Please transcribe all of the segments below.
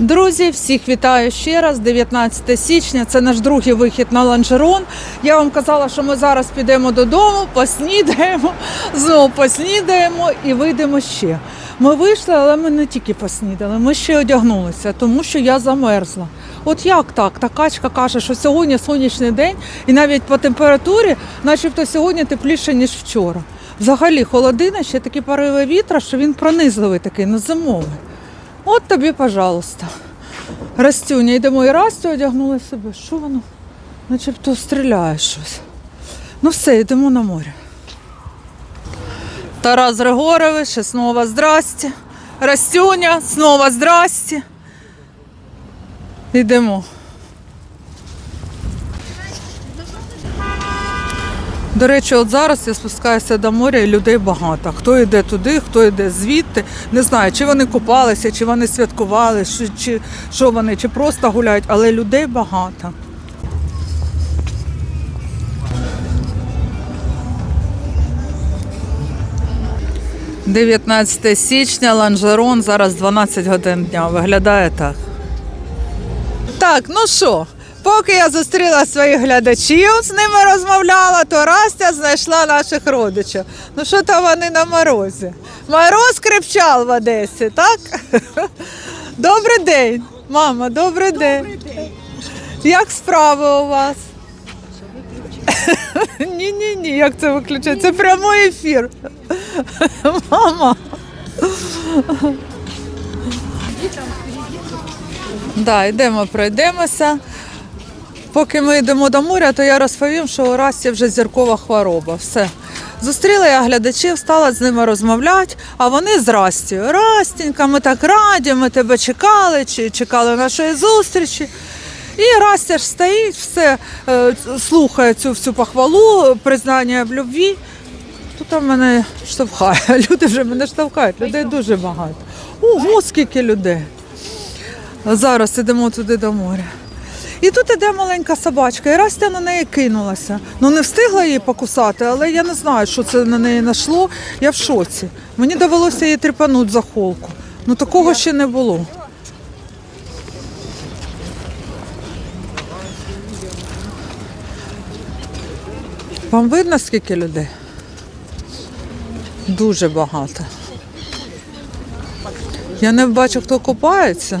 Друзі, всіх вітаю ще раз. 19 січня. Це наш другий вихід на ланжерон. Я вам казала, що ми зараз підемо додому, поснідаємо, знову поснідаємо і вийдемо ще. Ми вийшли, але ми не тільки поснідали, ми ще одягнулися, тому що я замерзла. От як так? Та качка каже, що сьогодні сонячний день, і навіть по температурі, начебто сьогодні тепліше, ніж вчора. Взагалі, холодина, ще такі пориви вітра, що він пронизливий такий, ну зимовий. От тобі, пожалуйста. Растюня, йдемо і Растю одягнули себе. Що воно? Начебто стріляє щось. Ну все, йдемо на море. Тарас Григорович, знову здрасте. Растюня, знову здрасте. Йдемо. До речі, от зараз я спускаюся до моря і людей багато. Хто йде туди, хто йде звідти. Не знаю, чи вони купалися, чи вони святкували, чи, чи що вони, чи просто гуляють, але людей багато. – 19 січня, ланжерон, зараз 12 годин дня. Виглядає так. Так, ну що, поки я зустріла своїх глядачів, з ними розмовляла, то Растя знайшла наших родичів. Ну що там вони на морозі? Мороз крепчал в Одесі, так? Добрий день, мама, добрий день. Як справи у вас? Ні, ні, ні, як це виключати? Це прямий ефір. Мама. Да, йдемо, пройдемося. Поки ми йдемо до моря, то я розповім, що у Расті вже зіркова хвороба. Все. Зустріла я глядачів, стала з ними розмовляти, а вони з Расті. Растінька, ми так раді, ми тебе чекали, чи чекали нашої зустрічі. І Растя ж стоїть, все е, слухає цю всю похвалу, признання в любві. Тут мене штовхає. Люди вже мене штовхають, людей дуже багато. Ого, скільки людей. Зараз ідемо туди до моря. І тут іде маленька собачка, і Растя на неї кинулася. Ну не встигла її покусати, але я не знаю, що це на неї нашло. Я в шоці. Мені довелося її тріпанути за холку. Ну такого ще не було. Вам видно, скільки людей? Дуже багато. Я не бачу, хто купається.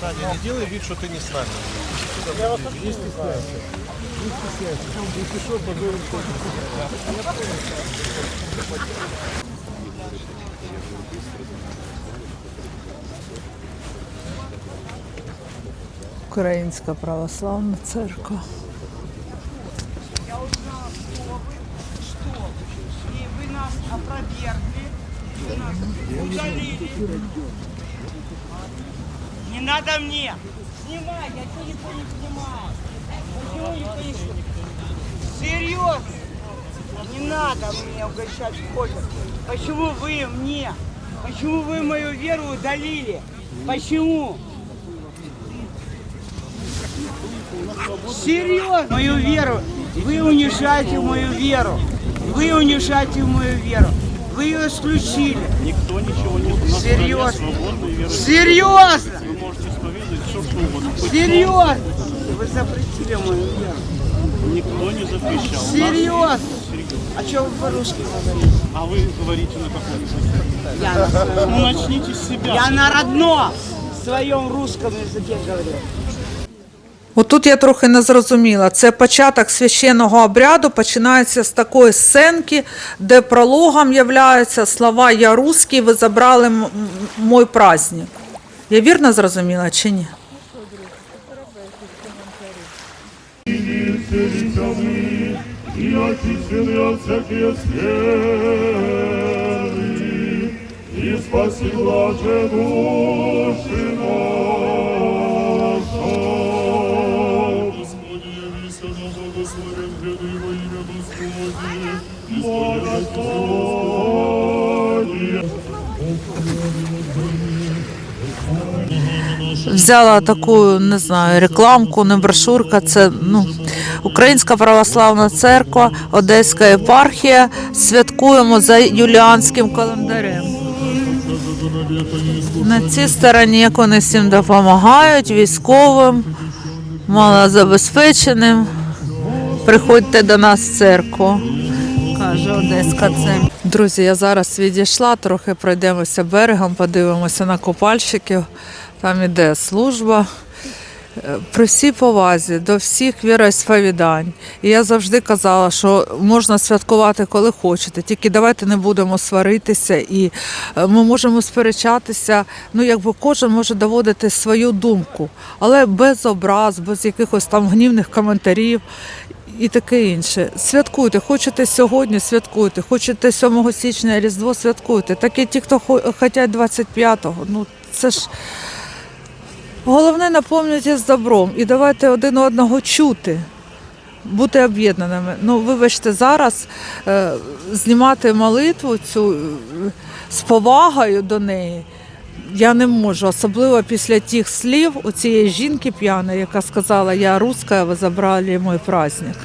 Саня, не делай вид, что ты не с нами. Українська православна церква. И вы нас опровергли, вы нас удалили. Не надо мне. Снимай, я что никого не снимаю. Почему никто не снимает? Серьезно? Не надо мне угощать кофе. Почему вы мне? Почему вы мою веру удалили? Почему? Серьезно? Мою веру. Вы унижаете мою веру. Вы унижаете мою веру. Вы ее исключили. Никто ничего не... У нас Серьезно? Серьезно? Вы можете исповедовать все, что угодно. Хоть Серьезно? Вы запретили мою веру. Никто не запрещал. Серьезно. А что вы по-русски говорите? А вы говорите на каком языке? Я на, своем- Ну начните с себя. я на родном своем русском языке говорю. Отут я трохи не зрозуміла. Це початок священного обряду починається з такої сценки, де прологом являються слова Я русский, ви забрали мой праздник. Я вірно зрозуміла чи ні? и очищены от всякие Взяла таку, не знаю, рекламку, не брошурка. Це ну Українська православна церква, Одеська єпархія. Святкуємо за юліанським календарем. На цій стороні як вони всім допомагають військовим, малозабезпеченим. Приходьте до нас в церкву, каже Одеська церква. Друзі, я зараз відійшла, трохи пройдемося берегом, подивимося на купальщиків. Там іде служба. Е, При всій повазі до всіх віросповідань. І я завжди казала, що можна святкувати, коли хочете. Тільки давайте не будемо сваритися, і е, ми можемо сперечатися. Ну, якби кожен може доводити свою думку, але без образ, без якихось там гнівних коментарів. І таке інше. Святкуйте. Хочете сьогодні, святкуйте. Хочете 7 січня Різдво, святкуйте. Так і ті, хто хочуть 25-го. Ну це ж головне наповнюйтесь добром і давайте один одного чути. Бути об'єднаними. Ну, вибачте, зараз е, знімати молитву цю е, з повагою до неї я не можу, особливо після тих слів у цієї жінки п'яної, яка сказала, я русська, ви забрали мій праздник.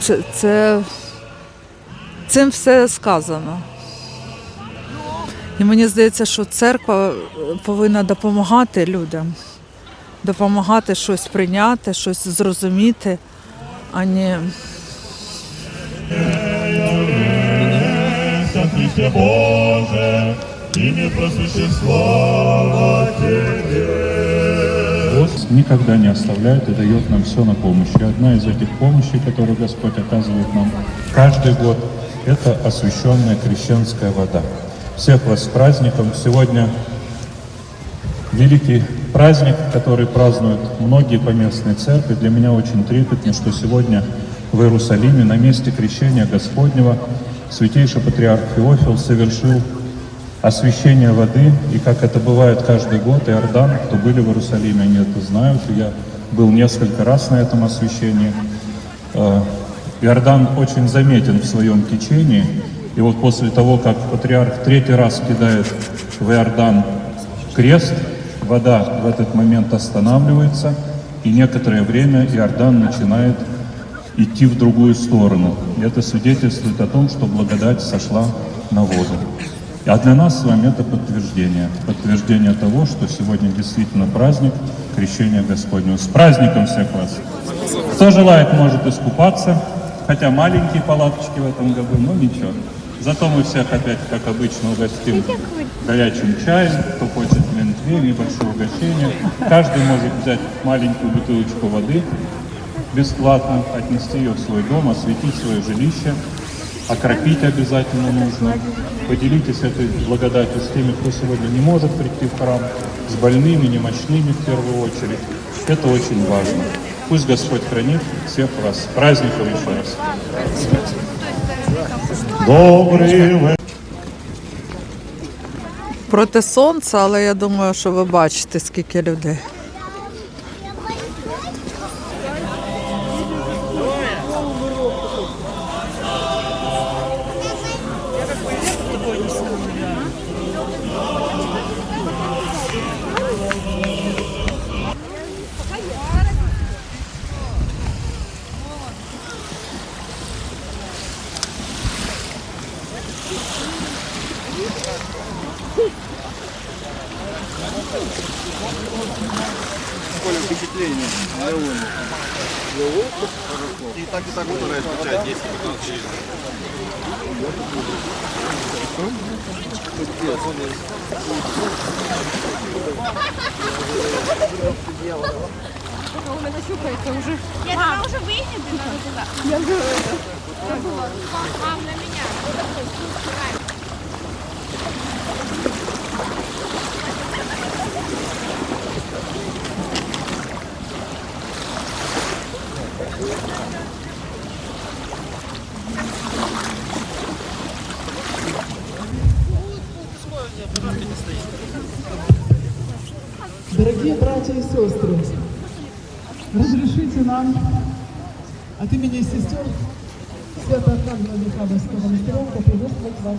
Це, це цим все сказано. І мені здається, що церква повинна допомагати людям, допомагати щось прийняти, щось зрозуміти, а не Боже, имя просвящен слава Тебе. Господь никогда не оставляет и дает нам все на помощь. И одна из этих помощей, которую Господь оказывает нам каждый год, это освященная крещенская вода. Всех вас с праздником! Сегодня великий праздник, который празднуют многие поместные церкви. Для меня очень трепетно, что сегодня в Иерусалиме на месте крещения Господнего святейший патриарх Феофил совершил освящение воды, и как это бывает каждый год, Иордан, кто были в Иерусалиме, они это знают, я был несколько раз на этом освящении. Э, Иордан очень заметен в своем течении, и вот после того, как патриарх третий раз кидает в Иордан крест, вода в этот момент останавливается, и некоторое время Иордан начинает идти в другую сторону. И это свидетельствует о том, что благодать сошла на воду. А для нас с вами это подтверждение. Подтверждение того, что сегодня действительно праздник крещения Господнего. С праздником всех вас! Кто желает, может искупаться. Хотя маленькие палаточки в этом году, но ничего. Зато мы всех опять, как обычно, угостим горячим чаем. Кто хочет лентвей, небольшое угощение. Каждый может взять маленькую бутылочку воды бесплатно, отнести ее в свой дом, осветить свое жилище, окропить обязательно нужно. Поделитесь этой благодатью с теми, кто сегодня не может прийти в храм, с больными, немощными в первую очередь. Это очень важно. Пусть Господь хранит всех вас. С праздником еще раз. Добрий вечір. проти сонця, але я думаю, що ви бачите, скільки людей. И так и так вторая включает 10 Он это щупается уже. Я тебя уже выйдет, надо туда. Я уже это. Мам, на меня. Братья и сестры, разрешите нам от имени сестер Свято-Аркадьева Михайловского монастыря поприветствовать вас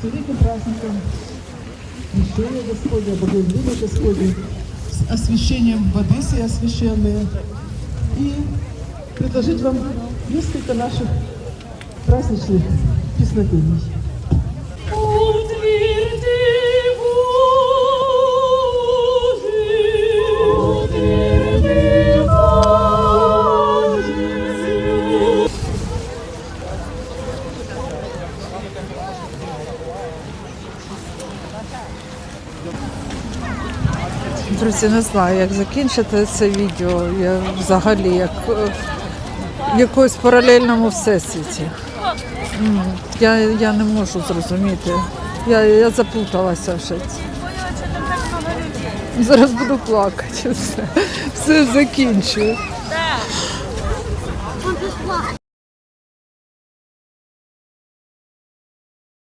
с великим праздником крещения Господня, богоявления Господня, с освящением воды все освященные. И предложить вам несколько наших праздничных песнопений. Друзі, не знаю, як закінчити це відео. Я взагалі як е, в якомусь паралельному всесвіті. Я, я не можу зрозуміти. Я, я заплуталася вже. Зараз буду плакати. Все, все закінчую.